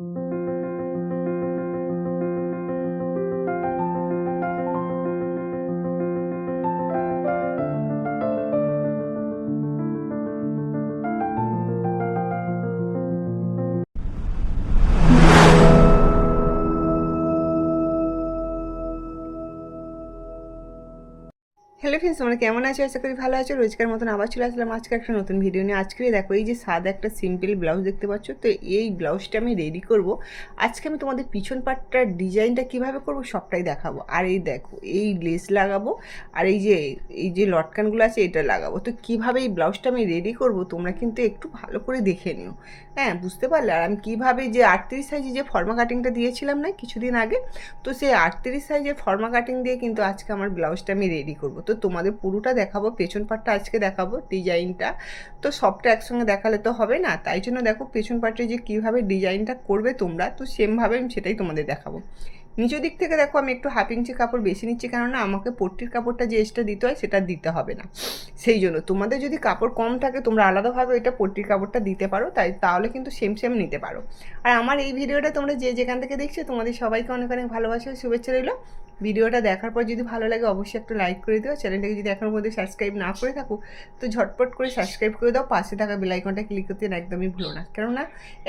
thank you তোমরা কেমন আছো? আশা করি ভালো আছো। রোজকার মতন আবার চলে আসলাম আজকে একটা নতুন ভিডিও নিয়ে। আজকে দেখো, এই যে সাদা একটা সিম্পল ব্লাউজ দেখতে পাচ্ছ? তো এই ব্লাউজটা আমি রেডি করব। আজকে আমি তোমাদের পিছন পাটটার ডিজাইনটা কীভাবে করব সবটাই দেখাবো। আর এই দেখো, এই লেস লাগাবো, আর এই যে এই যে লটকানগুলো আছে, এটা লাগাবো। তো কীভাবে এই ব্লাউজটা আমি রেডি করব, তোমরা কিন্তু একটু ভালো করে দেখে নিও। হ্যাঁ বুঝতে পারলে? আর আমি কীভাবে যে আটত্রিশ সাইজে যে ফর্মা কাটিংটা দিয়েছিলাম না, কিছুদিন আগে, তো সেই আটত্রিশ সাইজের ফর্মা কাটিং দিয়ে কিন্তু আজকে আমার ব্লাউজটা আমি রেডি করব। তো তোমাদের পুরোটা দেখাবো, পেছন পাটটা আজকে দেখাবো ডিজাইনটা তো সবটা একসঙ্গে দেখালে তো হবে না, তাই জন্য দেখো পেছন পাটে যে কীভাবে ডিজাইনটা করবে তোমরা, তো সেমভাবে আমি সেটাই তোমাদের দেখাবো। নিচের দিক থেকে দেখো আমি একটু হাফ ইঞ্চি কাপড় বেশি নিচ্ছি, কেননা আমাকে পট্টির কাপড়টা যে এক্সট্রা দিতে হয় সেটা দিতে হবে না। সেই জন্য তোমাদের যদি কাপড় কম থাকে, তোমরা আলাদাভাবে এটা পট্টির কাপড়টা দিতে পারো, তাই তাহলে কিন্তু সেম সেম নিতে পারো। আর আমার এই ভিডিওটা তোমরা যে যেখান থেকে দেখছ, তোমাদের সবাইকে অনেক অনেক ভালোবাসা শুভেচ্ছা রইল। ভিডিওটা দেখার পর যদি ভালো লাগে অবশ্যই একটা লাইক করে দিও। চ্যানেলটাকে যদি এখনও মধ্যে সাবস্ক্রাইব না করে থাকো, তো ঝটপট করে সাবস্ক্রাইব করে দাও। পাশে থাকা বেলাইকনটা ক্লিক করতে একদমই ভুলো না। কেননা,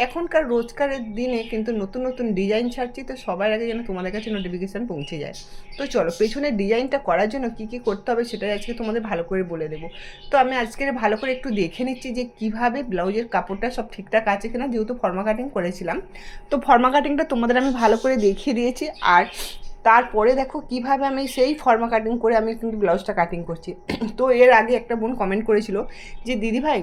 এখনকার রোজকারের দিনে কিন্তু নতুন নতুন ডিজাইন ছাড়ছি, তো সবার আগে যেন তোমাদের কাছে নোটিফিকেশান পৌঁছে যায়। তো চলো পেছনের ডিজাইনটা করার জন্য কী কী করতে হবে সেটাই আজকে তোমাদের ভালো করে বলে দেবো। তো আমি আজকের ভালো করে একটু দেখে নিচ্ছি যে কীভাবে ব্লাউজের কাপড়টা সব ঠিকঠাক আছে কিনা, যেহেতু ফর্মা কাটিং করেছিলাম। তো ফর্মা কাটিংটা তোমাদের আমি ভালো করে দেখিয়ে দিয়েছি। আর তারপরে দেখো কীভাবে আমি সেই ফর্মা কাটিং করে আমি কিন্তু ব্লাউজটা কাটিং করছি। তো এর আগে একটা বোন কমেন্ট করেছিল যে, দিদি ভাই,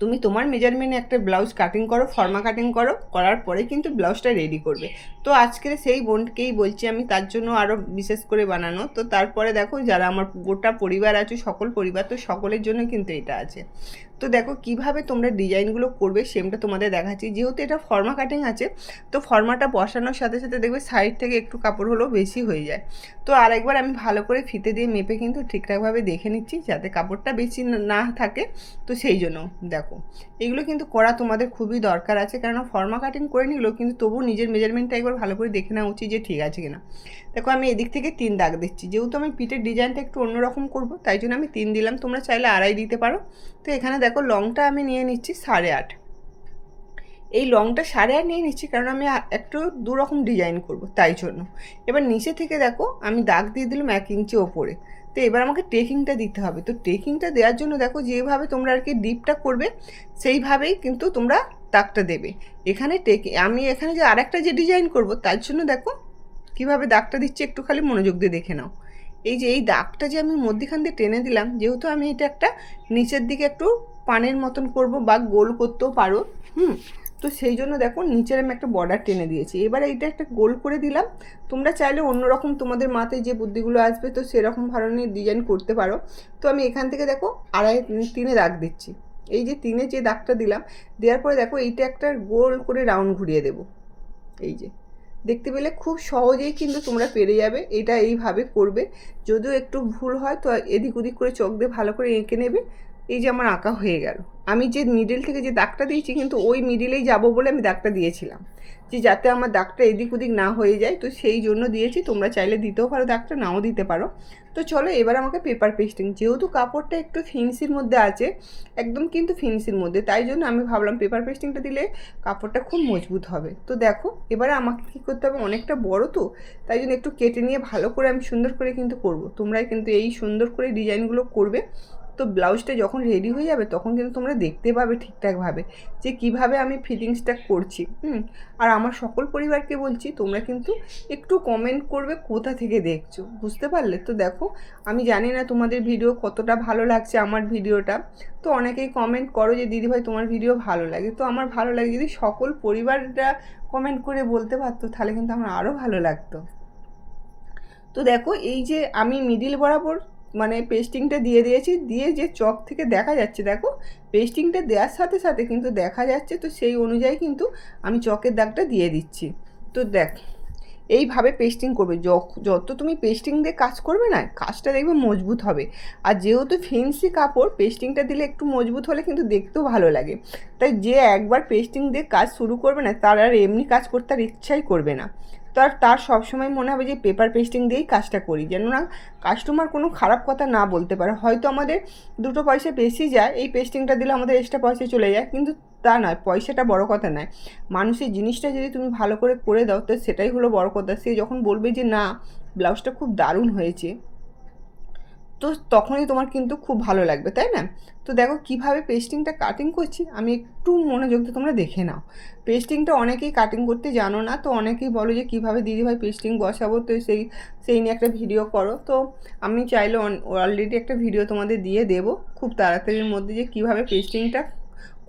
তুমি তোমার মেজারমেন্টে একটা ব্লাউজ কাটিং করো ফর্মা কাটিং করো, করার পরে কিন্তু ব্লাউজটা রেডি করবে। তো আজকের সেই বোনকেই বলছি আমি, তার জন্য আরও বিশেষ করে বানানো। তো তারপরে দেখো, যারা আমার গোটা পরিবার আছে, সকল পরিবার, তো সকলের জন্য কিন্তু এটা আছে। তো দেখো কীভাবে তোমরা ডিজাইনগুলো করবে সেমটা তোমাদের দেখাচ্ছি। যেহেতু এটা ফর্মা কাটিং আছে, তো ফর্মাটা বসানোর সাথে সাথে দেখবে সাইড থেকে একটু কাপড় হলেও বেশি হয়ে যায়। তো আরেকবার আমি ভালো করে ফিতে দিয়ে মেপে কিন্তু ঠিকঠাকভাবে দেখে নিচ্ছি যাতে কাপড়টা বেশি না থাকে। তো সেই জন্য দেখো, এগুলো কিন্তু করা তোমাদের খুবই দরকার আছে। কারণ ফর্মা কাটিং করে নিলেও কিন্তু তবু নিজের মেজারমেন্টটা একবার ভালো করে দেখে নেওয়া উচিত যে ঠিক আছে কিনা। দেখো আমি এদিক থেকে তিন দাগ দিচ্ছি। যেহেতু আমি পিঠের ডিজাইনটা একটু অন্যরকম করব, তাই জন্য আমি তিন দিলাম। তোমরা চাইলে আড়াই দিতে পারো। তো এখানে দেখো, লংটা আমি নিয়ে নিচ্ছি সাড়ে আট। এই লংটা সাড়ে আট নিয়ে নিচ্ছি কারণ আমি একটু দু রকম ডিজাইন করব তাই জন্য। এবার নিচে থেকে দেখো, আমি দাগ দিয়ে দিলাম এক ইঞ্চি ওপরে। তো এবার আমাকে টেকিংটা দিতে হবে। তো টেকিংটা দেওয়ার জন্য দেখো, যেভাবে তোমরা আর কি ডিপটা করবে, সেইভাবেই কিন্তু তোমরা দাগটা দেবে। এখানে টেকিং আমি এখানে যে আরেকটা যে ডিজাইন করব, তার জন্য দেখো, কীভাবে দাগটা দিচ্ছি একটু খালি মনোযোগ দিয়ে দেখে নাও। এই যে এই দাগটা যে আমি মধ্যখান দিয়ে টেনে দিলাম, যেহেতু আমি এটা একটা নিচের দিকে একটু পানের মতন করব বা গোল করতেও পারো, হুম? তো সেই জন্য দেখো নিচের আমি একটা বর্ডার টেনে দিয়েছি। এবার এইটা একটা গোল করে দিলাম। তোমরা চাইলে অন্যরকম তোমাদের মাথায় যে বুদ্ধিগুলো আসবে তো সেরকম ধরনের ডিজাইন করতে পারো। তো আমি এখান থেকে দেখো আড়াই তিনে দাগ দিচ্ছি। এই যে তিনে যে দাগটা দিলাম, দেওয়ার পরে দেখো এইটা একটা গোল করে রাউন্ড ঘুরিয়ে দেবো। এই যে, দেখতে পেলে খুব সহজেই কিন্তু তোমরা পেরে যাবে, এটা এইভাবে করবে। যদিও একটু ভুল হয়, তো এদিক ওদিক করে চোখ দিয়ে ভালো করে এঁকে নেবে। এই যে আমার আঁকা হয়ে গেল। আমি যে মিডিল থেকে যে দাগটা দিয়েছি কিন্তু ওই মিডিলেই যাব বলে আমি দাগটা দিয়েছিলাম। যে যাতে আমার দাগটা এদিক ওদিক না হয়ে যায়, তো সেই জন্য দিয়েছি। তোমরা চাইলে দিতেও পারো দাগটা, নাও দিতে পারো। তো চলো এবার আমাকে পেপার পেস্টিং যেহেতু কাপড়টা একটু ফিন্সির মধ্যে আছে, একদম কিন্তু ফিন্সির মধ্যে, তাই জন্য আমি ভাবলাম পেপার পেস্টিংটা দিলে কাপড়টা খুব মজবুত হবে। তো দেখো, এবারে আমাকে কী করতে হবে? অনেকটা বড় তো, তাই জন্য একটু কেটে নিয়ে ভালো করে আমি সুন্দর করে কিন্তু করব। তোমরাই কিন্তু এই সুন্দর করে ডিজাইনগুলো করবে। তো ব্লাউজটা যখন রেডি হয়ে যাবে, তখন কিন্তু তোমরা দেখতে পাবে ঠিকঠাকভাবে যে কীভাবে আমি ফিটিংসটা করছি। হুম? আর আমার সকল পরিবারকে বলছি, তোমরা কিন্তু একটু কমেন্ট করবে কোথা থেকে দেখছ, বুঝতে পারলে? তো দেখো, আমি জানি না তোমাদের ভিডিও কতটা ভালো লাগছে আমার ভিডিওটা তো অনেকেই কমেন্ট করো যে, দিদিভাই, তোমার ভিডিও ভালো লাগে। তো আমার ভালো লাগে যদি সকল পরিবারটা কমেন্ট করে বলতে পারতো, তাহলে কিন্তু আমার আরও ভালো লাগতো। তো দেখো, এই যে আমি মিডিল বরাবর মানে পেস্টিংটা দিয়ে দিয়েছি, দিয়ে যে চক থেকে দেখা যাচ্ছে, দেখো পেস্টিংটা দেওয়ার সাথে সাথে কিন্তু দেখা যাচ্ছে, তো সেই অনুযায়ী কিন্তু আমি চকের দাগটা দিয়ে দিচ্ছি। তো দেখ, এইভাবে পেস্টিং করবে যত তুমি পেস্টিং দিয়ে কাজ করবে না, কাজটা দেখবে মজবুত হবে। আর যেহেতু ফেন্সি কাপড় পেস্টিংটা দিলে একটু মজবুত হলে কিন্তু দেখতেও ভালো লাগে। তাই যে একবার পেস্টিং দিয়ে কাজ শুরু করবে না, তার আর এমনি কাজ করতে আর ইচ্ছাই করবে না। তো আর তার সবসময় মনে হবে যে পেপার পেস্টিং দিয়েই কাজটা করি। যেন না কাস্টমার কোনো খারাপ কথা না বলতে পারে। হয়তো আমাদের দুটো পয়সা বেশি যায়, এই পেস্টিংটা দিলে আমাদের এক্সট্রা পয়সা চলে যায়, কিন্তু তা নয়, পয়সাটা বড় কথা নয়। মানুষের জিনিসটা যদি তুমি ভালো করে করে দাও, তো সেটাই হলো বড় কথা। সে যখন বলবে যে, না, ব্লাউজটা খুব দারুণ হয়েছে। তো তখনই তোমার কিন্তু খুব ভালো লাগবে, তাই না? তো দেখো কীভাবে পেস্টিংটা কাটিং করছি, আমি একটু মনোযোগ দিয়ে তোমরা দেখে নাও। পেস্টিংটা অনেকেই কাটিং করতে জানো না, তো অনেকেই বলো যে কীভাবে দিদিভাই পেস্টিং বসাবো, তো সেই সেই নিয়ে একটা ভিডিও করো। তো আমি চাইলে অলরেডি একটা ভিডিও তোমাদের দিয়ে দেবো, খুব তাড়াতাড়ির মধ্যে যে কীভাবে পেস্টিংটা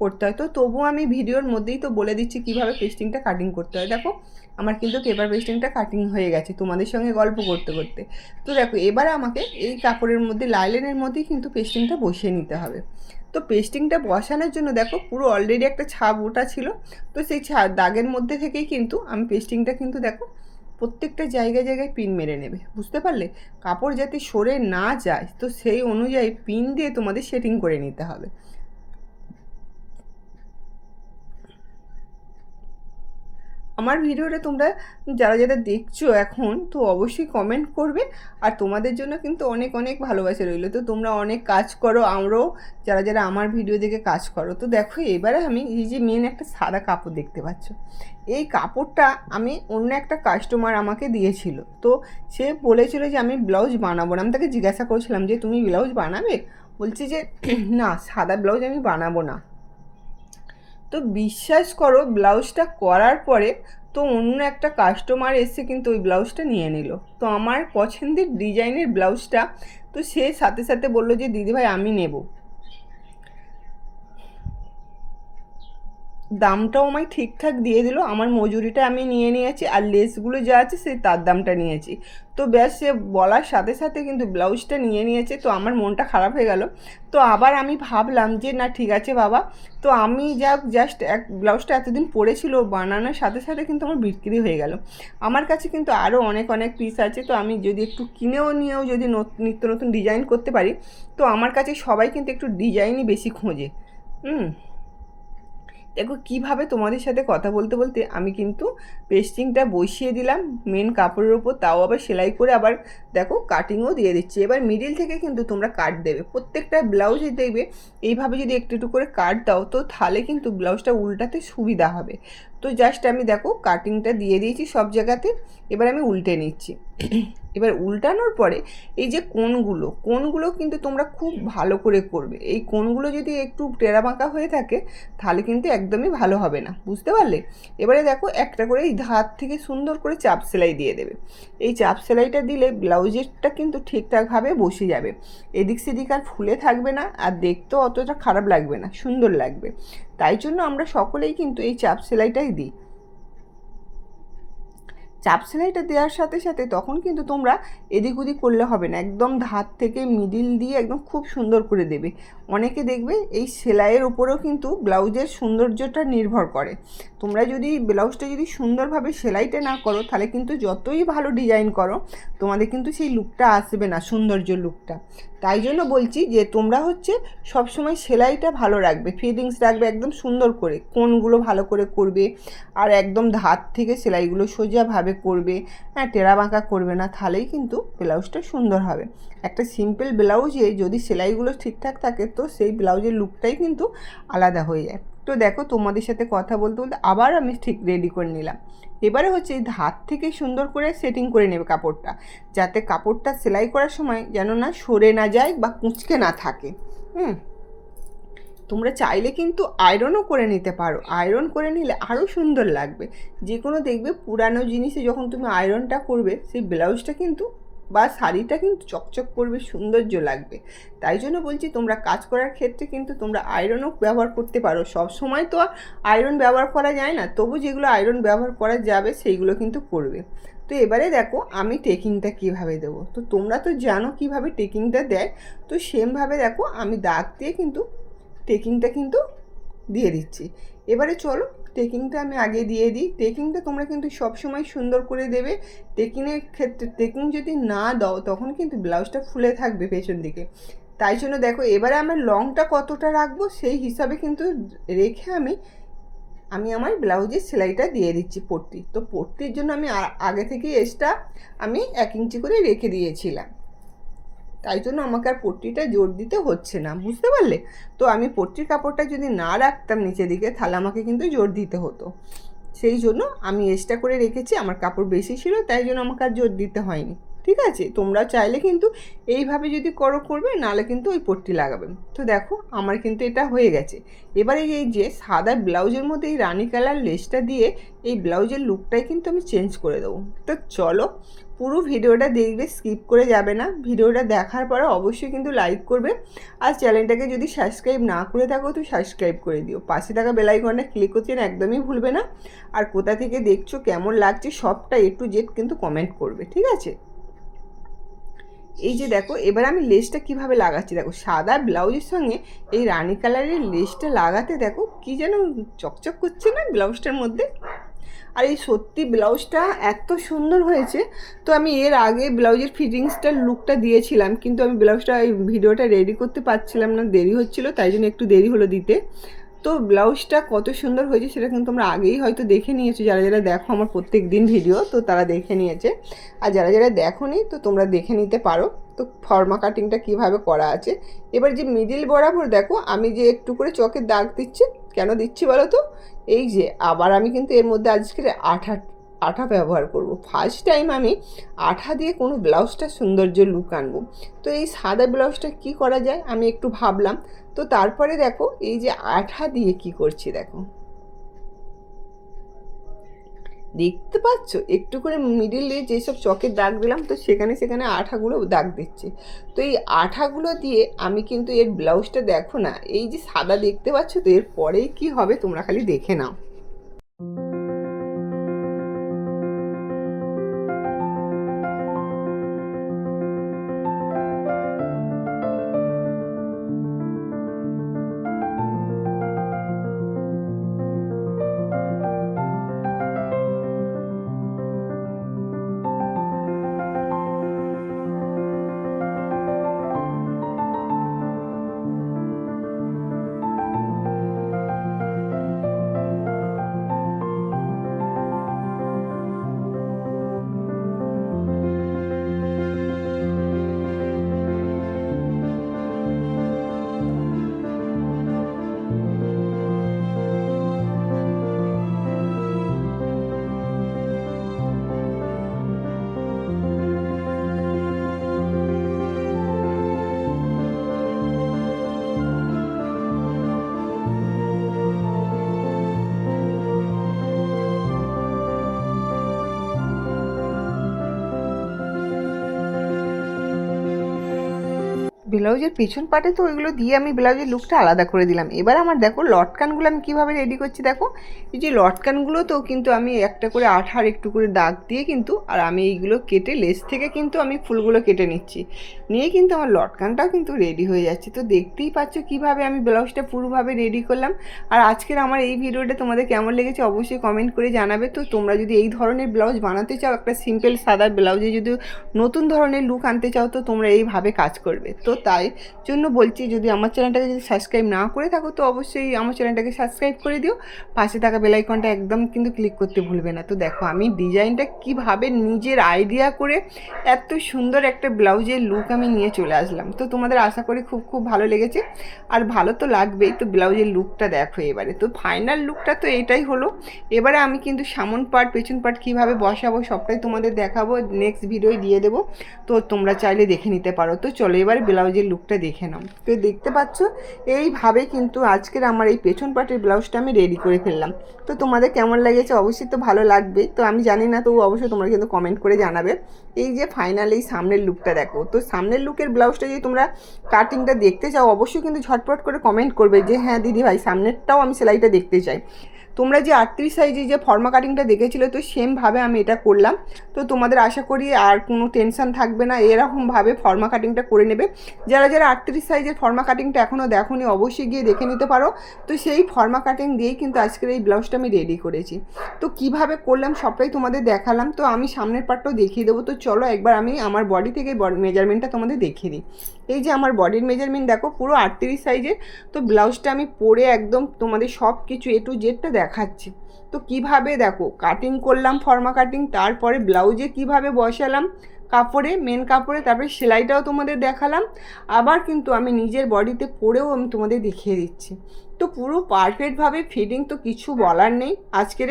করতে হয়। তো তবুও আমি ভিডিওর মধ্যেই তো বলে দিচ্ছি কীভাবে পেস্টিংটা কাটিং করতে হয়। দেখো আমার কিন্তু পেপার পেস্টিংটা কাটিং হয়ে গেছে তোমাদের সঙ্গে গল্প করতে করতে। তো দেখো, এবারে আমাকে এই কাপড়ের মধ্যে, লাইলেনের মধ্যেই কিন্তু পেস্টিংটা বসিয়ে নিতে হবে। তো পেস্টিংটা বসানোর জন্য দেখো, পুরো অলরেডি একটা ছাপ ওটা ছিল। তো সেই ছা দাগের মধ্যে থেকেই কিন্তু আমি পেস্টিংটা কিন্তু দেখো, প্রত্যেকটা জায়গায় জায়গায় পিন মেরে নেবে। বুঝতে পারলে? কাপড় যাতে সরে না যায়, তো সেই অনুযায়ী পিন দিয়ে তোমাদের সেটিং করে নিতে হবে। আমার ভিডিওটা তোমরা যারা যারা দেখছ এখন, তো অবশ্যই কমেন্ট করবে। আর তোমাদের জন্য কিন্তু অনেক অনেক ভালোবাসা রইল। তো তোমরা অনেক কাজ করো, আমরাও যারা যারা আমার ভিডিও দেখে কাজ করো। তো দেখো, এবারে আমি এই যে মেন একটা সাদা কাপড় দেখতে পাচ্ছ। এই কাপড়টা আমি অন্য একটা কাস্টমার আমাকে দিয়েছিল। তো সে বলেছিল যে, আমি ব্লাউজ বানাবো না। আমি তাকে জিজ্ঞাসা করেছিলাম যে, তুমি ব্লাউজ বানাবে? বলছি যে, না, সাদা ব্লাউজ আমি বানাবো না। তো বিশ্বাস করো, ব্লাউজটা করার পরে তো অন্য একটা কাস্টমার এসে কিন্তু ওই ব্লাউজটা নিয়ে নিল। তো আমার পছন্দের ডিজাইনের ব্লাউজটা তো সে সাথে সাথে বলল যে, দিদিভাই, আমি নেব। দামটাও আমায় ঠিকঠাক দিয়ে দিল। আমার মজুরিটা আমি নিয়ে নিয়েছি আর লেসগুলো যা আছে সেই তার দামটা নিয়েছি। তো ব্যাস, সে বলার সাথে সাথে কিন্তু ব্লাউজটা নিয়ে নিয়েছে, তো আমার মনটা খারাপ হয়ে গেল। তো আবার আমি ভাবলাম যে, না, ঠিক আছে বাবা। তো আমি যা জাস্ট এক, ব্লাউজটা এতদিন পরেছিল, বানানোর সাথে সাথে কিন্তু আমার বিক্রি হয়ে গেল। আমার কাছে কিন্তু আরও অনেক অনেক পিস আছে, তো আমি যদি একটু কিনেও, নিয়েও যদি নিত্য নতুন ডিজাইন করতে পারি, তো আমার কাছে সবাই কিন্তু একটু ডিজাইনই বেশি খোঁজে। হুম? দেখো কীভাবে তোমাদের সাথে কথা বলতে বলতে আমি কিন্তু পেস্টিংটা বসিয়ে দিলাম মেন কাপড়ের ওপর তাও আবার সেলাই করে আবার দেখো কাটিংও দিয়ে দিচ্ছি। এবার মিডিল থেকে কিন্তু তোমরা কাট দেবে। প্রত্যেকটা ব্লাউজে দেখবে, এইভাবে যদি একটু একটু করে কাট দাও, তো তাহলে কিন্তু ব্লাউজটা উল্টাতে সুবিধা হবে। তো জাস্ট আমি দেখো কাটিংটা দিয়ে দিয়েছি সব জায়গাতে, এবার আমি উল্টে নিচ্ছি। এবার উল্টানোর পরে এই যে কোনগুলো কোনগুলো কিন্তু তোমরা খুব ভালো করে করবে। এই কোনগুলো যদি একটু টেরা বাঁকা হয়ে থাকে, তাহলে কিন্তু একদমই ভালো হবে না। বুঝতে পারলে? এবারে দেখো একটা করে এই ধার থেকে সুন্দর করে চাপ সেলাই দিয়ে দেবে। এই চাপ সেলাইটা দিলে ব্লাউজেরটা কিন্তু ঠিকঠাকভাবে বসে যাবে। এদিক সেদিক আর ফুলে থাকবে না আর দেখতেও অতটা খারাপ লাগবে না, সুন্দর লাগবে। তাই জন্য আমরা সকলেই কিন্তু এই চাপ সেলাইটাই দিই। চাপ সেলাইটা দেওয়ার সাথে সাথে তখন কিন্তু তোমরা এদিক ওদিক করলে হবে না। একদম ধার থেকে মিডিল দিয়ে একদম খুব সুন্দর করে দেবে। অনেকে দেখবে এই সেলাইয়ের ওপরেও কিন্তু ব্লাউজের সৌন্দর্যটা নির্ভর করে। তোমরা যদি ব্লাউজটা যদি সুন্দরভাবে সেলাইটা না করো, তাহলে কিন্তু যতই ভালো ডিজাইন করো, তোমাদের কিন্তু সেই লুকটা আসবে না, সৌন্দর্য লুকটা। তাই জন্য বলছি যে তোমরা হচ্ছে সবসময় সেলাইটা ভালো রাখবে, ফিটিংস রাখবে একদম সুন্দর করে, কোনগুলো ভালো করে করবে আর একদম ধার থেকে সেলাইগুলো সোজাভাবে করবে হ্যাঁ টেরা বাঁকা করবে না, তাহলেই কিন্তু ব্লাউজটা সুন্দর হবে। একটা সিম্পল ব্লাউজে যদি সেলাইগুলো ঠিকঠাক থাকে, তো সেই ব্লাউজের লুকটাই কিন্তু আলাদা হয়ে যায়। তো দেখো, তোমাদের সাথে কথা বলতে বলতে আবার আমি ঠিক রেডি করে নিলাম। এবারে হচ্ছে ধার থেকে সুন্দর করে সেটিং করে নেবে কাপড়টা, যাতে কাপড়টা সেলাই করার সময় যেন না সরে না যায় বা কুঁচকে না থাকে। হুম? তোমরা চাইলে কিন্তু আয়রনও করে নিতে পারো। আয়রন করে নিলে আরও সুন্দর লাগবে। যে কোনো দেখবে পুরানো জিনিসে যখন তুমি আয়রনটা করবে, সেই ব্লাউজটা কিন্তু বা শাড়িটা কিন্তু চকচক করবে, সৌন্দর্য লাগবে। তাই জন্য বলছি তোমরা কাজ করার ক্ষেত্রে কিন্তু তোমরা আয়রনও ব্যবহার করতে পারো। সব সময় তো আয়রন ব্যবহার করা যায় না, তবু যেগুলো আয়রন ব্যবহার করা যাবে সেইগুলো কিন্তু করবে। তো এবারে দেখো আমি টেকিংটা কীভাবে দেবো? তো তোমরা তো জানো কীভাবে টেকিংটা দেয়, তো সেমভাবে দেখো আমি দাগ দিয়ে কিন্তু টেকিংটা কিন্তু দিয়ে দিচ্ছি। এবারে চলো টেকিংটা আমি আগে দিয়ে দিই। টেকিংটা তোমরা কিন্তু সবসময় সুন্দর করে দেবে। টেকিংয়ের ক্ষেত্রে, টেকিং যদি না দাও, তখন কিন্তু ব্লাউজটা ফুলে থাকবে পেছন দিকে। তাই জন্য দেখো, এবারে আমার লংটা কতটা রাখব, সেই হিসাবে কিন্তু রেখে আমি আমি আমার ব্লাউজের সেলাইটা দিয়ে দিচ্ছি পট্টি। তো পট্টির জন্য আমি আগে থেকে এক্সট্রা আমি এক ইঞ্চি করে রেখে দিয়েছিলাম। তাই জন্য আমাকে আর পট্টিটা জোর দিতে হচ্ছে না, বুঝতে পারলে? তো আমি পট্টির কাপড়টা যদি না রাখতাম নিচের দিকে, তাহলে আমাকে কিন্তু জোর দিতে হতো। সেই জন্য আমি এক্সট্রা করে রেখেছি, আমার কাপড় বেশি ছিল, তাই জন্য আমাকে আর জোর দিতে হয়নি। ঠিক আছে? তোমরা চাইলে কিন্তু এইভাবে যদি করো, করবে, নাহলে কিন্তু ওই পট্টি লাগাবে। তো দেখো, আমার কিন্তু এটা হয়ে গেছে। এবারে এই যে সাদা ব্লাউজের মধ্যে এই রানি কালার লেসটা দিয়ে এই ব্লাউজের লুকটাই কিন্তু আমি চেঞ্জ করে দেবো। তো চলো পুরো ভিডিওটা দেখবে স্কিপ করে যাবে না। ভিডিওটা দেখার পরে অবশ্যই কিন্তু লাইক করবে। আর চ্যানেলটাকে যদি সাবস্ক্রাইব না করে থাকো, তো সাবস্ক্রাইব করে দিও। পাশে থাকা বেলাইকনটা ক্লিক করতে একদমই ভুলবে না। আর কোথা থেকে দেখছ, কেমন লাগছে, সবটা এ টু জেড কিন্তু কমেন্ট করবে, ঠিক আছে? এই যে দেখো, এবার আমি লেসটা কীভাবে লাগাচ্ছি? দেখো, সাদা ব্লাউজের সঙ্গে এই রানী কালারের লেসটা লাগাতে দেখো, কি যেন চকচক করছে না ব্লাউজটার মধ্যে? আর এই সত্যি ব্লাউজটা এত সুন্দর হয়েছে, তো আমি এর আগে ব্লাউজের ফিটিংসটার লুকটা দিয়েছিলাম, কিন্তু আমি ব্লাউজটা এই ভিডিওটা রেডি করতে পারছিলাম না, দেরি হচ্ছিল, তাই জন্য একটু দেরি হলো দিতে। তো ব্লাউজটা কত সুন্দর হয়েছে সেটা কিন্তু তোমরা আগেই হয়তো দেখে নিয়েছো, যারা যারা দেখো আমার প্রত্যেক দিন ভিডিও তো তারা দেখে নিয়েছে। আর যারা যারা দেখোনি, তো তোমরা দেখে নিতে পারো। তো ফর্মা কাটিংটা কীভাবে করা আছে? এবার যে মিডিল বরাবর দেখো, আমি যে একটু করে চকের দাগ দিচ্ছি, কেন দিচ্ছি বলো তো? এই যে, আবার আমি কিন্তু এর মধ্যে আজকে আঠা আঠা ব্যবহার করব। ফার্স্ট টাইম আমি আঠা দিয়ে কোনো ব্লাউজটা সৌন্দর্য লুক আনব। তো এই সাদা ব্লাউজটা কি করা যায়? আমি একটু ভাবলাম। তো তারপরে দেখো, এই যে আঠা দিয়ে কি করছি দেখো। দেখতে পাচ্ছ? একটু করে মিডিলে যেসব চকের দাগ দিলাম, তো সেখানে সেখানে আঠাগুলো দাগ দিচ্ছে। তো এই আঠাগুলো দিয়ে আমি কিন্তু এর ব্লাউজটা দেখো না, এই যে সাদা দেখতে পাচ্ছ, তো এর পরেই কী হবে তোমরা খালি দেখে নাও। ব্লাউজের পিছন পাটে তো ওইগুলো দিয়ে আমি ব্লাউজের লুকটা আলাদা করে দিলাম। এবার আমার দেখো লটকানগুলো আমি কীভাবে রেডি করছি দেখো। এই যে লটকানগুলো তো কিন্তু আমি একটা করে আঠার একটু করে দাগ দিয়ে কিন্তু, আর আমি এইগুলো কেটে লেস থেকে কিন্তু আমি ফুলগুলো কেটে নিচ্ছি। নিয়ে কিন্তু আমার লটকানটাও কিন্তু রেডি হয়ে যাচ্ছে। তো দেখতেই পাচ্ছ কীভাবে আমি ব্লাউজটা পুরোভাবে রেডি করলাম। আর আজকের আমার এই ভিডিওটা তোমাদের কেমন লেগেছে অবশ্যই কমেন্ট করে জানাবে। তো তোমরা যদি এই ধরনের ব্লাউজ বানাতে চাও, একটা সিম্পল সাদা ব্লাউজে যদি নতুন ধরনের লুক আনতে চাও, তো তোমরা এইভাবে কাজ করবে। তো তাই জন্য বলছি যদি আমার চ্যানেলটাকে যদি সাবস্ক্রাইব না করে থাকো, তো অবশ্যই আমার চ্যানেলটাকে সাবস্ক্রাইব করে দিও। পাশে থাকা বেলাইকনটা একদম কিন্তু ক্লিক করতে ভুলবে না। তো দেখো, আমি ডিজাইনটা কীভাবে নিজের আইডিয়া করে এত সুন্দর একটা ব্লাউজের লুক আমি নিয়ে চলে আসলাম। তো তোমাদের আশা করি খুব খুব ভালো লেগেছে। আর ভালো তো লাগবেই, তো ব্লাউজের লুকটা দেখো এবারে। তো ফাইনাল লুকটা তো এটাই হলো। এবারে আমি কিন্তু সামন পার্ট পেছন পার্ট কীভাবে বসাবো সবটাই তোমাদের দেখাবো। নেক্সট ভিডিওয় দিয়ে দেবো। তো তোমরা চাইলে দেখে নিতে পারো। তো চলো এবারে ব্লাউজের লুকটা দেখে নাও। তো দেখতে পাচ্ছ, এইভাবে কিন্তু আজকের আমার এই পেছন পার্টের ব্লাউজটা আমি রেডি করে ফেললাম। তো তোমাদের কেমন লেগেছে? অবশ্যই তো ভালো লাগবে। তো আমি জানি না তো অবশ্যই তোমরা কিন্তু কমেন্ট করে জানাবে। এই যে ফাইনাল এই সামনের লুকটা দেখো। তো সামনের লুকের ব্লাউজটা যদি তোমরা কাটিংটা দেখতে চাও, অবশ্যই কিন্তু ঝটপট করে কমেন্ট করবে যে হ্যাঁ দিদি ভাই সামনেরটাও আমি সেলাইটা দেখতে চাই। তোমরা যে আটত্রিশ সাইজে যে ফর্মা কাটিংটা দেখেছিলে, তো সেমভাবে আমি এটা করলাম। তো তোমাদের আশা করি আর কোনো টেনশন থাকবে না এরকমভাবে ফর্মা কাটিংটা করে নেবে। যারা যারা আটত্রিশ সাইজের ফর্মা কাটিংটা এখনও দেখোনি, অবশ্যই গিয়ে দেখে নিতে পারো। তো সেই ফর্মা কাটিং দিয়েই কিন্তু আজকের এই ব্লাউজটা আমি রেডি করেছি। তো কীভাবে করলাম সবটাই তোমাদের দেখালাম। তো আমি সামনের পার্টটাও দেখিয়ে দেবো। তো চলো একবার আমি আমার বডি থেকে মেজারমেন্টটা তোমাদের দেখিয়ে দিই। এই যে আমার বডির মেজারমেন্ট দেখো, পুরো আটত্রিশ সাইজের তো ব্লাউজটা আমি পরে একদম তোমাদের সব কিছু এ টু জেডটা দেখাচ্ছি। তো কীভাবে দেখো কাটিং করলাম ফর্মা কাটিং তারপরে ব্লাউজে কীভাবে বসালাম, কাপড়ে মেন কাপড়ে, তারপরে সেলাইটাও তোমাদের দেখালাম। আবার কিন্তু আমি নিজের বডিতে পরেও আমি তোমাদের দেখিয়ে দিচ্ছি। তো পুরো পারফেক্টভাবে ফিডিং তো কিছু বলার নেই। আজকের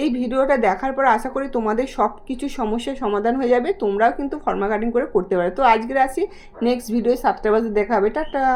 এই ভিডিওটা দেখার পর আশা করি তোমাদের সব কিছু সমস্যার সমাধান হয়ে যাবে। তোমরাও কিন্তু ফর্মা কাটিং করে করতে পারো। তো আজকের আসি। নেক্সট ভিডিও সাতটা দেখাবে টাটা!